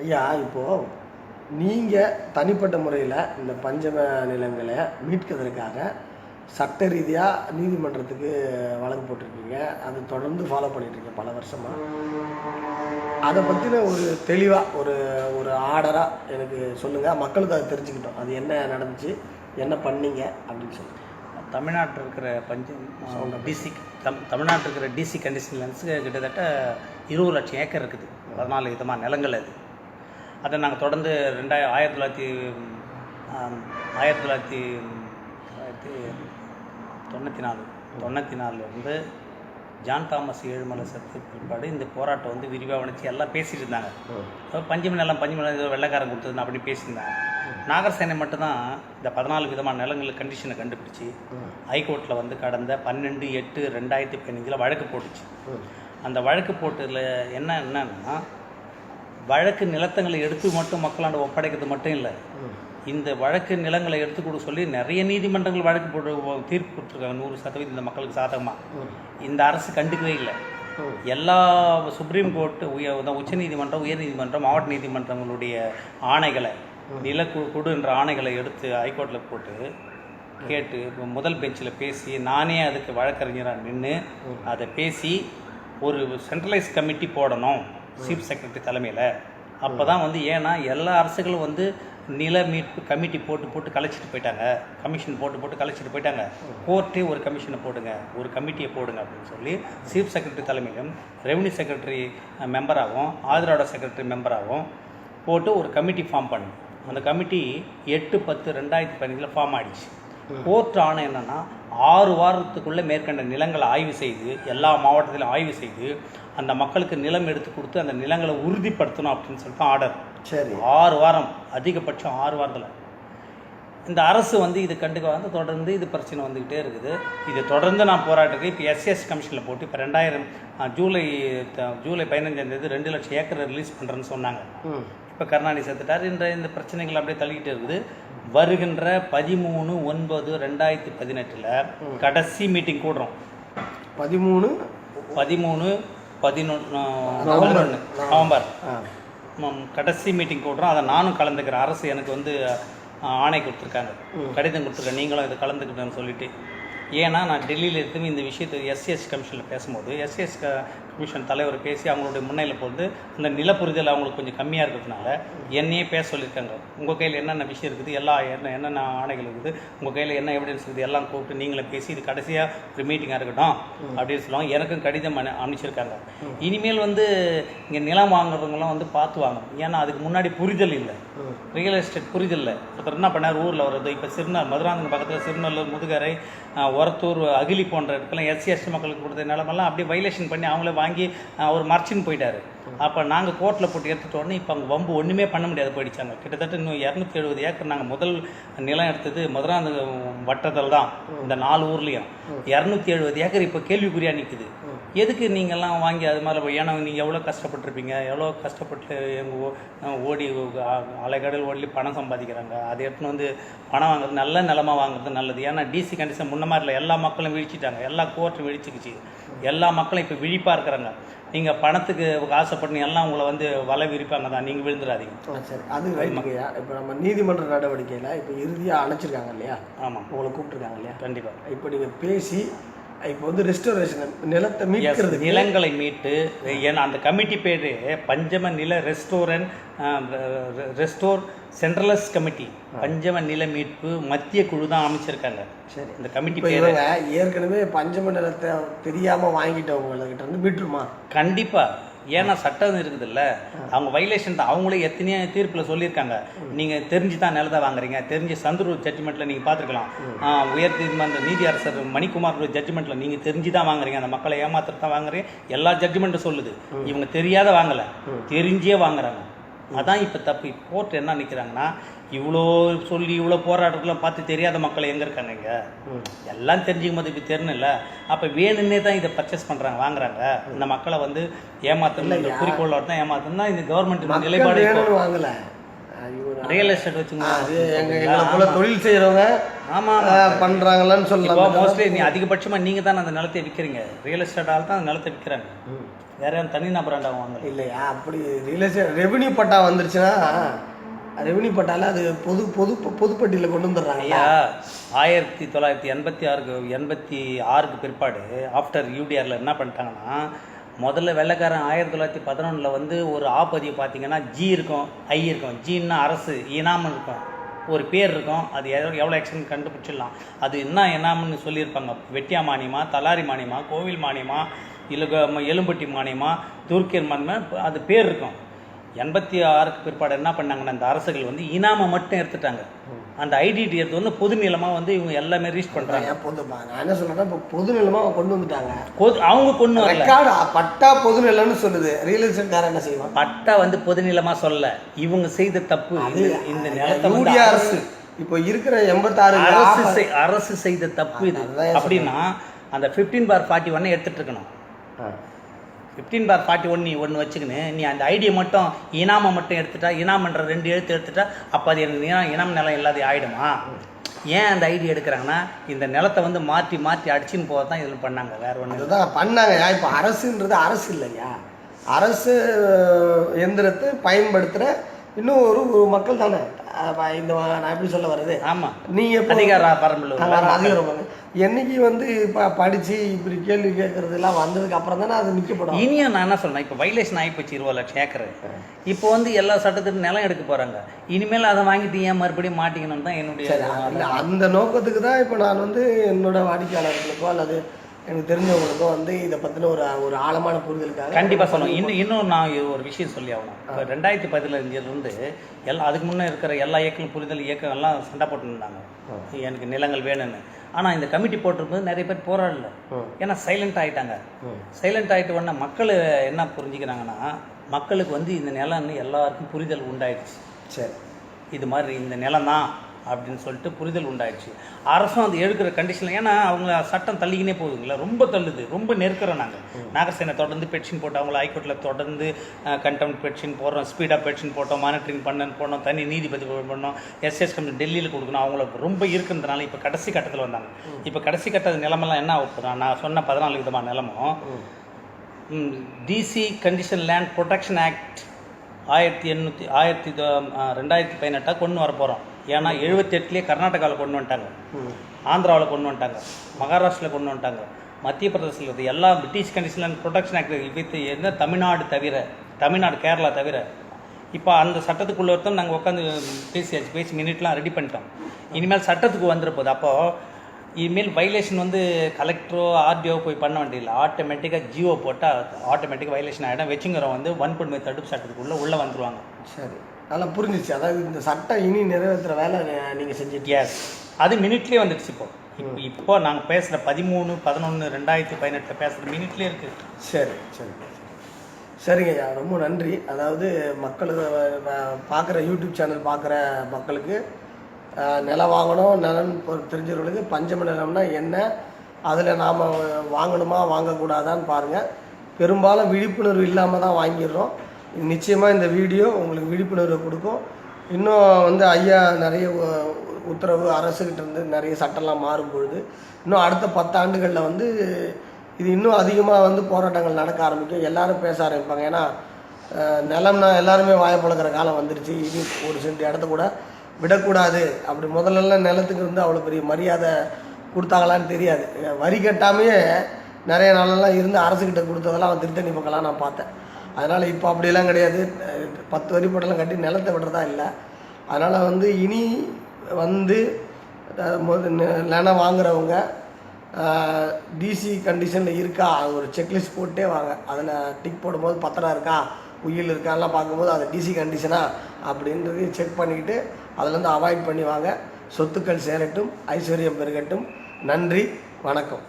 ஐயா இப்போது நீங்கள் தனிப்பட்ட முறையில் இந்த பஞ்சம நிலங்களை மீட்கிறதுக்காக சட்ட ரீதியாக நீதிமன்றத்துக்கு வழக்கு போட்டிருக்கீங்க. அதை தொடர்ந்து ஃபாலோ இருக்கீங்க பல வருஷமாக அதை பற்றின ஒரு தெளிவாக ஒரு ஒரு ஆர்டராக எனக்கு சொல்லுங்கள் மக்களுக்கு அதை தெரிஞ்சுக்கிட்டோம். அது என்ன நடந்துச்சு என்ன பண்ணீங்க அப்படின்னு சொல்லி தமிழ்நாட்டில் இருக்கிற பஞ்சம் டிசி தம் தமிழ்நாட்டில் இருக்கிற டிசி கண்டிஷன் லேண்ட்ஸுக்கு கிட்டத்தட்ட இருபது லட்சம் ஏக்கர் இருக்குது. பதினாலு விதமான நிலங்கள் அது. அதை நாங்கள் தொடர்ந்து ரெண்டாயிரம் ஆயிரத்தி தொள்ளாயிரத்தி ஆயிரத்தி தொள்ளாயிரத்தி ஆயிரத்தி தொண்ணூற்றி நாலு தொண்ணூற்றி நாலுலேருந்து ஜான் தாமஸ் ஏழுமலை சத்து பிற்பாடு இந்த போராட்டம் வந்து விரிவாவணிச்சு எல்லாம் பேசிட்டு இருந்தாங்க. பஞ்சமி நிலம் பஞ்சமி நிலம் ஏதோ வெள்ளைக்காரன் கொடுத்ததுன்னு அப்படி பேசியிருந்தாங்க. நாகர்சேனை மட்டும்தான் இந்த பதினாலு விதமான நிலங்கள் கண்டிஷனை கண்டுபிடிச்சி ஹைகோர்ட்டில் வந்து கடந்த பன்னெண்டு எட்டு ரெண்டாயிரத்தி பதினஞ்சில் வழக்கு போட்டுச்சு. அந்த வழக்கு போட்டதில் என்ன என்னன்னா வழக்கு நிலத்தங்களை எடுத்து மட்டும் மக்களாண்ட ஒப்படைக்கிறது மட்டும் இல்லை. இந்த வழக்கு நிலங்களை எடுத்து கொடுக்க சொல்லி நிறைய நீதிமன்றங்கள் வழக்கு போட்டு தீர்ப்பு கொடுத்துருக்காங்க. நூறு சதவீதம் இந்த மக்களுக்கு சாதகமாக இந்த அரசு கண்டுக்கவே இல்லை. எல்லா சுப்ரீம் கோர்ட்டு உய உச்ச நீதிமன்றம் உயர் நீதிமன்றம் மாவட்ட நீதிமன்றங்களுடைய ஆணைகளை நில குடு என்ற ஆணைகளை எடுத்து ஹைகோர்ட்டில் போட்டு கேட்டு முதல் பெஞ்சில் பேசி நானே அதுக்கு வழக்கறிஞராக நின்று அதை பேசி ஒரு சென்ட்ரலைஸ் கமிட்டி போடணும். சீஃப் செக்ரட்டரி தலைமையில். அப்போ தான் வந்து ஏன்னா எல்லா அரசுகளும் வந்து நில மீட்பு கமிட்டி போட்டு போட்டு கலைச்சிட்டு போயிட்டாங்க. கமிஷன் போட்டு போட்டு கலைச்சிட்டு போயிட்டாங்க. கோர்ட்டே ஒரு கமிஷனை போடுங்க. ஒரு கமிட்டியை போடுங்க அப்படின்னு சொல்லி சீஃப் செக்ரட்டரி தலைமையிலும் ரெவன்யூ செக்ரட்டரி மெம்பராகவும் ஆதரவோட செக்ரட்டரி மெம்பராகவும் போட்டு ஒரு கமிட்டி ஃபார்ம் பண்ணு அந்த கமிட்டி எட்டு பத்து ரெண்டாயிரத்தி பதினஞ்சில் ஃபார்ம் ஆயிடுச்சு. கோர்ட் ஆணை என்னன்னா ஆறு வாரத்துக்குள்ளே மேற்கண்ட நிலங்களை ஆய்வு செய்து எல்லா மாவட்டத்திலும் ஆய்வு செய்து அந்த மக்களுக்கு நிலம் எடுத்து கொடுத்து அந்த நிலங்களை உறுதிப்படுத்தணும் அப்படின்னு சொல்லிட்டு ஆர்டர். சரி. ஆறு வாரம் அதிகபட்சம் ஆறு வாரத்தில். இந்த அரசு வந்து இது கண்டுக்க வந்து தொடர்ந்து இது பிரச்சனை வந்துக்கிட்டே இருக்குது. இது தொடர்ந்து நான் போராட்டுக்கு இப்போ எஸ்எஸ் கமிஷனில் போட்டு இப்போ ரெண்டாயிரம் ஜூலை ஜூலை பதினஞ்சாம் தேதி ரெண்டு லட்சம் ஏக்கரை ரிலீஸ் பண்ணுறேன்னு சொன்னாங்க. இப்போ கருணாநிதி செத்துட்டார் இந்த இந்த பிரச்சனைகள் அப்படியே தள்ளிக்கிட்டே இருக்குது. வருகின்ற பதிமூணு ஒன்பது ரெண்டாயிரத்தி பதினெட்டில் கடைசி மீட்டிங் கூடுறோம். பதிமூணு பதிமூணு பதினொன்று நவம்பர். பதினொன்று நவம்பர். கடைசி மீட்டிங் கூடுறோம். அதை நானும் கலந்துக்கிறேன். அரசு எனக்கு வந்து ஆணை கொடுத்துருக்காங்க. கடிதம் கொடுத்துருக்கேன். நீங்களும் இதை கலந்துக்கிட்டேன்னு சொல்லிட்டு. ஏன்னா நான் டெல்லியில் இருந்து இந்த விஷயத்தை எஸ்சிஎஸ் கமிஷனில் பேசும்போது எஸ்சிஎஸ் கமிஷன் தலைவர் பேசி அவங்களுடைய முன்னையில் போது அந்த நிலப்புரிதல் அவங்களுக்கு கொஞ்சம் கம்மியாக இருக்கிறதுனால என்னையே பேச சொல்லியிருக்காங்க. உங்கள் கையில் என்னென்ன விஷயம் இருக்குது எல்லா என்ன என்னென்ன ஆணைகள் இருக்குது உங்கள் கையில் என்ன எவிடன்ஸ் இருக்குது எல்லாம் கூப்பிட்டு நீங்களே பேசி இது கடைசியாக ஒரு மீட்டிங்காக இருக்கட்டும் அப்படின்னு சொல்லுவாங்க. எனக்கும் கடிதம் அனு அனுப்பிச்சிருக்காங்க. இனிமேல் வந்து இங்கே நிலம் வாங்குறவங்களாம் வந்து பார்த்து வாங்கணும். ஏன்னா அதுக்கு முன்னாடி புரிதல் இல்லை. ரியல் எஸ்டேட் புரிதல் இல்லை. ஒருத்தர் என்ன பண்ணார்? ஊரில் வர்றது. இப்போ சிறுநர் மதுராந்தகம் பக்கத்தில் சிறுநல்லூர் முதுகரை ஒரத்தூர் அகிலி போன்ற இடத்துலாம் எஸ்சி எஸ்டி மக்களுக்கு கொடுத்த நிலமெல்லாம் அப்படியே வைலேஷன் பண்ணி அவங்கள வாங்கி அவர் மறைச்சின்னு போயிட்டார். அப்போ நாங்கள் கோர்ட்டில் போட்டு எடுத்துட்ட உடனே இப்போ அங்கே வம்பு ஒன்றுமே பண்ண முடியாது போயிடுச்சாங்க. கிட்டத்தட்ட இன்னும் இரநூத்தி எழுபது ஏக்கர் நாங்கள் முதல் நிலம் எடுத்தது மதுராந்தகம் வட்டத்தில் தான். இந்த நாலு ஊர்லேயும். இரநூத்தி எழுபது ஏக்கர் இப்போ கேள்விக்குறியாக நிற்குது எதுக்கு நீங்கள்லாம் வாங்கி அது மாதிரி ஏன்னா நீங்கள் எவ்வளோ கஷ்டப்பட்டுருப்பீங்க? எவ்வளோ கஷ்டப்பட்டு எங்கள் ஓடி அலைக்கடல் ஓடி பணம் சம்பாதிக்கிறாங்க. அதை எடுத்துன்னு வந்து பணம் வாங்குறது நல்ல நிலமா வாங்குறது நல்லது. ஏன்னா டிசி கண்டிஷன் முன்ன மாதிரி இல்லை. எல்லா மக்களும் விழிச்சிட்டாங்க. எல்லா கோர்ட்டும் விழிச்சிக்கிச்சு. எல்லா மக்களும் இப்போ விழிப்பாக இருக்கிறாங்க. நீங்கள் பணத்துக்கு ஆசைப்பட்டு எல்லாம் உங்களை வந்து வலை விரிப்பாங்க தான் நீங்கள் விழுந்துடாதீங்க சரி. அது ரைட்டுங்கய்யா இப்போ நம்ம நீதிமன்ற நடவடிக்கையில் இப்போ இறுதியாக அணைச்சிருக்காங்க இல்லையா? ஆமாம் உங்களை கூப்பிட்டுருக்காங்க இல்லையா? கண்டிப்பாக இப்போ நீங்கள் பேசி இப்போ வந்து ரெஸ்டோரேஷன் நிலத்தை மீட்கிறதுக்கு நிலங்களை மீட்டு ஏன்னா அந்த கமிட்டி பேர் பஞ்சம நில ரெஸ்டோரன் ரெஸ்டோர் சென்ட்ரலஸ் கமிட்டி பஞ்சம நில மீட்பு மத்திய குழு தான் அமைச்சிருக்காங்க. சரி. இந்த கமிட்டி பேர். ஏற்கனவே பஞ்சம நிலத்தை தெரியாமல் வாங்கிட்டவங்ககிட்ட இருந்து மீட்டுருமா? கண்டிப்பா. ஏன்னா சட்டம் இருக்குதுல்ல. அவங்க வைலேஷன் தான் அவங்களே எத்தனையோ தீர்ப்பில் சொல்லியிருக்காங்க. நீங்கள் தெரிஞ்சு தான் நிலத்தை வாங்குறீங்க. தெரிஞ்சு சந்துரு ஜட்ஜ்மெண்ட்டில் நீங்கள் பார்த்துருக்கலாம். உயர் நீதிமன்ற நீதி அரசர் மணிக்குமார் ஜட்ஜ்மெண்ட்டில் நீங்கள் தெரிஞ்சு தான் வாங்குறீங்க. அந்த மக்களை ஏமாத்திட்டு தான் வாங்குறீங்க. எல்லா ஜட்ஜ்மெண்ட்டும் சொல்லுது. இவங்க தெரியாத வாங்கலை. தெரிஞ்சே வாங்குறாங்க. அதான் இப்போ தப்பு. கோர்ட் என்ன நிற்கிறாங்கன்னா இவ்வளோ சொல்லி இவ்வளோ போராட்டத்தெல்லாம் பார்த்து தெரியாத மக்கள் எங்கே இருக்காங்க இங்க? எல்லாம் தெரிஞ்சுக்கும் போது இப்போ தெரியணும்ல அப்போ வேணும்னே தான் இதை பர்ச்சேஸ் பண்ணுறாங்க வாங்குறாங்க. இந்த மக்களை வந்து ஏமாத்தணும் இந்த குறிக்கோளோட தான் ஏமாத்தணும் தான் இந்த கவர்மெண்ட் நிலைப்பாடு வாங்கல. ரியல் எஸ்டேட் வச்சுங்க தொழில் செய்யறவங்க ஆமாம் இப்போ சொல்லலாம். மோஸ்ட்லி நீ அதிகபட்சமாக நீங்கள் தான் அந்த நிலத்தை விற்கிறீங்க ரியல் எஸ்டேட் ஆள் தான் அந்த நிலத்தை விற்கிறாங்க வேற யாரும் தனி நபராண்டாக வாங்கல. இல்லையா? அப்படி ரிலேஷன் ரெவென்யூ பட்டா வந்துருச்சுன்னா ரெவென்யூ பட்டால அது பொது பொது பொதுப்பட்டியில் கொண்டு வந்துடுறாங்க. ஐயா ஆயிரத்தி தொள்ளாயிரத்தி எண்பத்தி ஆறுக்கு எண்பத்தி ஆறுக்கு பிற்பாடு ஆஃப்டர் யூடிஆரில் என்ன பண்ணிட்டாங்கன்னா முதல்ல வெள்ளைக்காரன் ஆயிரத்தி தொள்ளாயிரத்தி பதினொன்றில் வந்து ஒரு ஆப்பதிவு பார்த்தீங்கன்னா ஜி இருக்கும் ஐ இருக்கும். ஜின்னா அரசு இனாமம் இருக்கும். ஒரு பேர் இருக்கும் அது எவ்வளோ எவ்வளோ எக்ஸ்டன் கண்டுபிடிச்சிடலாம். அது என்ன எனாமன்னு சொல்லியிருப்பாங்க. வெட்டியா மானியமா தலாரி மானியமா கோவில் மானியமா இல்லை க- எலும்பட்டி மானியமா துர்க்கியர் மானியமா அது பேர் இருக்கும். எண்பத்தி ஆறுக்கு பிற்பாடு என்ன பண்ணாங்கன்னா இந்த அரசுகள் வந்து இனாமை மட்டும் எடுத்துட்டாங்க. அந்த ஐடிடி எடுத்து வந்து பொது நிலமாக வந்து இவங்க எல்லாமே ரீச் பண்ணுறாங்க ஏன் பொது நான் என்ன சொல்றேன்னா இப்போ பொது நிலமா கொண்டு வந்துட்டாங்க. பொது அவங்க கொண்டு வரல. பட்டா பொது நிலம்னு சொல்லுது. ரியல் எஸ்டேட்காரன் என்ன செய்வான்? பட்டா வந்து பொது நிலமா சொல்ல. இவங்க செய்த தப்பு இது- இந்த நிலத்தை அரசு இப்போ இருக்கிற எண்பத்தாறு அரசு அரசு செய்த தப்பு இது. அப்படின்னா அந்த ஃபிஃப்டீன் பார் ஃபார்ட்டி ஒன்னை எடுத்துட்டு இருக்கணும். ஃபிஃப்டீன் பார் ஃபார்ட்டி ஒன் நீ ஒன்று வச்சுக்கின்னு நீ அந்த ஐடியை மட்டும் இனாமை மட்டும் எடுத்துட்டா இனாமன்ற ரெண்டு எழுத்து எடுத்துட்டா அப்போ அது எனக்கு இனாம் இனம் நிலம் இல்லாத ஆகிடுமா ஏன் அந்த ஐடியா எடுக்கிறாங்கன்னா இந்த நிலத்தை வந்து மாற்றி மாற்றி அடிச்சுன்னு போக தான் இதில் பண்ணாங்க வேற ஒன்று இதுதான் பண்ணாங்க. ஏன் இப்போ அரசுன்றது அரசு இல்லையா? அரசு எந்திரத்தை பயன்படுத்துகிற இன்னும் ஒரு ஒரு மக்கள் தானே. இந்த நான் எப்படி சொல்ல வர்றது? ஆமாம் நீங்க எப்போ அதிகார அதிகாரம் பண்ணு. என்னைக்கு வந்து இப்போ படித்து இப்படி கேள்வி கேட்கறது எல்லாம் வந்ததுக்கு அப்புறம் தானே அது நிற்கப்படும் இனியும் நான் என்ன சொல்றேன்? இப்போ வைலேஷன் ஆகிப்போச்சு இருபது லட்சம் ஏக்கர். இப்போ வந்து எல்லா சட்டத்துக்கும் நிலம் எடுக்க போறாங்க. இனிமேல் அதை வாங்கிட்டு ஏன் மறுபடியும் மாட்டிக்கணும் தான் என்னுடைய அந்த நோக்கத்துக்கு தான் இப்போ நான் வந்து என்னோட வாடிக்கையாளர்களுக்கோ அல்லது எனக்கு தெரிஞ்சவங்களுக்கோ வந்து இதை பற்றின ஒரு ஒரு ஆழமான புரிதலுக்காக கண்டிப்பா சொல்லணும். இன்னும் இன்னும் நான் ஒரு விஷயம் சொல்லி ஆகணும். இப்போ ரெண்டாயிரத்தி பதினஞ்சிலிருந்து எல்லாம் அதுக்கு முன்னே இருக்கிற எல்லா இயக்கம் புரிதல் இயக்கம் எல்லாம் சண்டை போட்டுருந்தாங்க. எனக்கு நிலங்கள் வேணும்னு. ஆனா இந்த கமிட்டி போட்டிருக்கும்போது நிறைய பேர் போராடல. ஏன்னா சைலண்ட் ஆயிட்டாங்க. ம். சைலண்ட் ஆயிட்ட உடனே மக்கள் என்ன புரிஞ்சுக்கிறாங்கன்னா மக்களுக்கு வந்து இந்த நிலம்னு எல்லாருக்கும் புரிதல் உண்டாயிடுச்சு. சரி. இது மாதிரி இந்த நிலம் தான் அப்படின்னு சொல்லிட்டு புரிதல் உண்டாயிடுச்சு. அரசும் அது எடுக்கிற கண்டிஷனில் ஏன்னா அவங்க சட்டம் தள்ளிக்கினே போகுதுங்களா? ரொம்ப தள்ளுது ரொம்ப நெருக்கிறோம் நாங்கள் நாகசேனை தொடர்ந்து பெட்ஷன் போட்டோம் அவங்கள ஹைகோர்ட்டில் தொடர்ந்து கண்டெம் பெட்ஷன் போடுறோம் ஸ்பீடாக பெட்ஷன் போட்டோம் மானிட்டரிங் பண்ணன்னு போனோம் தனி நீதிபதி பண்ணோம் எஸ்எஸ் கமிஷன் டெல்லியில் கொடுக்கணும் அவங்கள ரொம்ப இருக்கிறதுனால இப்போ கடைசி கட்டத்தில் வந்தாங்க. இப்போ கடைசி கட்ட நிலமெல்லாம் என்ன போகுதுன்னா, நான் சொன்ன பதினாலு விதமான நிலமும் DC condition land protection act ஆயிரத்தி எண்ணூற்றி ஆயிரத்தி ரெண்டாயிரத்தி பதினெட்டாக கொண்டு வர போகிறோம் ஏன்னா எழுபத்தெட்டுலேயே கர்நாடகாவில் கொண்டு வந்துட்டாங்க. ஆந்திராவில் கொண்டு வந்துட்டாங்க. மகாராஷ்டிராவில் கொண்டு வந்துட்டாங்க. மத்திய பிரதேசத்தில் இருக்குது எல்லா British condition and protection act with என்ன தமிழ்நாடு தவிர தமிழ்நாடு கேரளா தவிர இப்போ அந்த சட்டத்துக்குள்ள ஒருத்தம் நாங்கள் உட்காந்து பேசியாச்சு பேசி மினிட்லாம் ரெடி பண்ணிட்டோம். இனிமேல் சட்டத்துக்கு வந்துட போகுது அப்போது இனிமேல் வைலேஷன் வந்து கலெக்டரோ ஆர்டிஓ போய் பண்ண வேண்டியதில்லை. ஆட்டோமேட்டிக்காக ஜியோ போட்டால் ஆட்டோமேட்டிக்காக வைலேஷன் ஆகிடும் வெச்சுங்கிறவங்க வந்து வன்கொடுமை தடுப்பு சட்டத்துக்குள்ளே உள்ளே வந்துருவாங்க. சரி. நல்லா புரிஞ்சிச்சு. அதாவது இந்த சட்டம் இனி நிறைவேற்றுற வேலை நீ- நீங்க செஞ்சுட்டு எஸ் அது மினிட்லேயே வந்துடுச்சு இப்போ. இப்போ இப்போ நாங்கள் பேசுகிற பதிமூணு பதினொன்று ரெண்டாயிரத்தி பதினெட்டில் பேசுகிற மினிட்லேயே இருக்குது சரி சரி. சரிங்க ஐயா ரொம்ப நன்றி. அதாவது மக்களுக்கு பார்க்குற யூடியூப் சேனல் பார்க்குற மக்களுக்கு நிலம் வாங்கணும் நிலம் தெரிஞ்சவர்களுக்கு பஞ்சம நிலம்னா என்ன? அதில் நாம் வாங்கணுமா வாங்கக்கூடாதான்னு பாருங்கள் பெரும்பாலும் விழிப்புணர்வு இல்லாமல் தான் வாங்கிடுறோம். நிச்சயமாக இந்த வீடியோ உங்களுக்கு விழிப்புணர்வு கொடுக்கும். இன்னும் வந்து ஐயா நிறைய உத்தரவு அரசுகிட்ட இருந்து நிறைய சட்டம்லாம் மாறும் பொழுது இன்னும் அடுத்த பத்தாண்டுகளில் வந்து இது இன்னும் அதிகமாக வந்து போராட்டங்கள் நடக்க ஆரம்பிக்கும். எல்லாரும் பேச ஆரம்பிப்பாங்க. ஏன்னா நிலம்னா எல்லாருமே வாயப்பழக்கிற காலம் வந்துருச்சு. இது ஒரு சென்ட் இடத்த கூட விடக்கூடாது. அப்படி முதல்லலாம் நிலத்துக்கு வந்து அவ்வளோ பெரிய மரியாதை கொடுத்தாங்களான்னு தெரியாது. வரி கட்டாமையே நிறைய நாளெல்லாம் இருந்து அரசுக்கிட்ட கொடுத்ததெல்லாம் அவன் திருத்தணி பக்கம்லாம் நான் பார்த்தேன். அதனால் இப்போ அப்படியெல்லாம் கிடையாது. பத்து வரி போட்டெல்லாம் கட்டி நிலத்தை விடுறதா இல்லை. அதனால் வந்து இனி வந்து நிலம் வாங்குறவங்க டிசி கண்டிஷனில் இருக்கா? அது ஒரு செக்லிஸ்ட் போட்டே வாங்க. அதில் டிக் போடும்போது பத்திரம் இருக்கா? உயில் இருக்கான்லாம் பார்க்கும்போது அது டிசி கண்டிஷனா அப்படின்றது செக் பண்ணிக்கிட்டு அதிலேருந்து அவாய்ட் பண்ணி வாங்க. சொத்துக்கள் சேரட்டும் ஐஸ்வர்யம் பெருகட்டும். நன்றி வணக்கம்.